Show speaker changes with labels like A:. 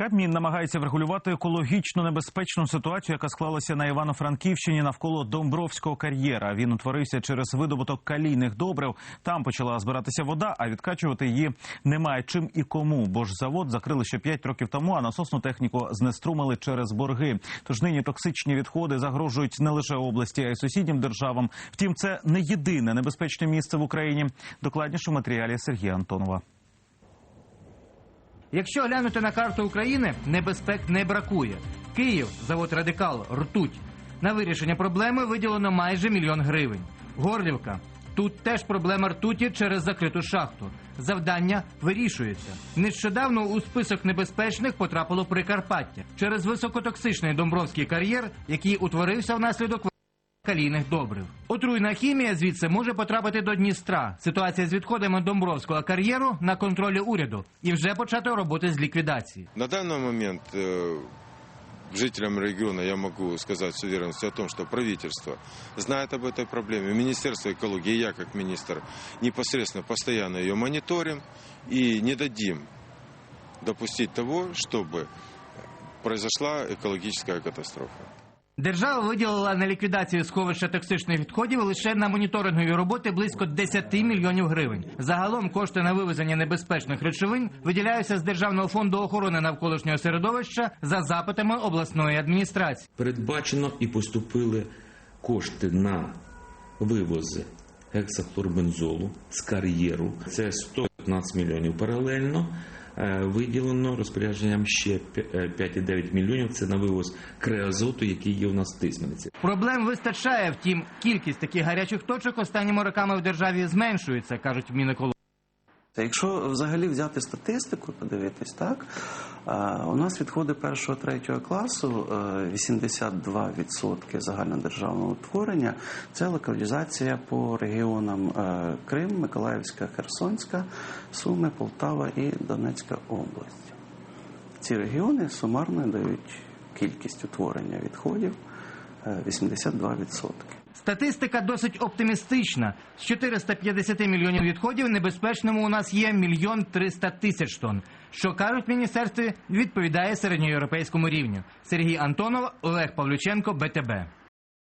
A: Кабмін намагається врегулювати екологічно небезпечну ситуацію, яка склалася на Івано-Франківщині навколо Домбровського кар'єра. Він утворився через видобуток калійних добрив. Там почала збиратися вода, а відкачувати її немає чим і кому. Бо ж завод закрили ще 5 років тому, а насосну техніку знеструмили через борги. Тож нині токсичні відходи загрожують не лише області, а й сусіднім державам. Втім, це не єдине небезпечне місце в Україні. Докладніше в матеріалі Сергія Антонова.
B: Якщо глянути на карту України, небезпек не бракує. Київ, завод Радикал, ртуть. На вирішення проблеми виділено майже мільйон гривень. Горлівка. Тут теж проблема ртуті через закриту шахту. Завдання вирішується. Нещодавно у список небезпечних потрапило Прикарпаття через високотоксичний домбровський кар'єр, який утворився внаслідок калійних добрив. Отруйна хімія звідси може потрапити до Дністра. Ситуація з відходами Домбровського кар'єру на контролі уряду і вже почато роботи з ліквідації.
C: На данный момент э, жителям региона я могу сказать с уверенностью о том, что правительство знает об этой проблеме. Министерство экологии, и я как министр непосредственно постоянно ее мониторим и не дадим допустить того, чтобы произошла экологическая катастрофа.
B: Держава виділила на ліквідацію сховища токсичних відходів лише на моніторингові роботи близько 10 мільйонів гривень. Загалом кошти на вивезення небезпечних речовин виділяються з Державного фонду охорони навколишнього середовища за запитами обласної адміністрації.
D: передбачено і поступили кошти на вивози гексахлорбензолу з кар'єру. Це 115 мільйонів паралельно. Е, Виділено розпорядженням ще п'я- е, 5,9 мільйонів. Це на вивоз креозоту, який є у нас в Тисмениці.
B: Проблем вистачає, втім, кількість таких гарячих точок останніми роками в державі зменшується, кажуть в Мінекології.
E: Якщо взагалі взяти статистику, подивитись, так е, у нас відходи першого третього класу е, 82% загальнодержавного утворення. Це локалізація по регіонам е, Крим, Миколаївська, Херсонська, Суми, Полтава і Донецька область. Ці регіони сумарно дають кількість утворення відходів е, 82%.
B: Статистика досить оптимістична. З 450 мільйонів відходів небезпечному у нас є мільйон 300 тисяч тонн. Що кажуть в міністерстві, відповідає середньоєвропейському рівню. Сергій Антонов, Олег Павлюченко, БТБ.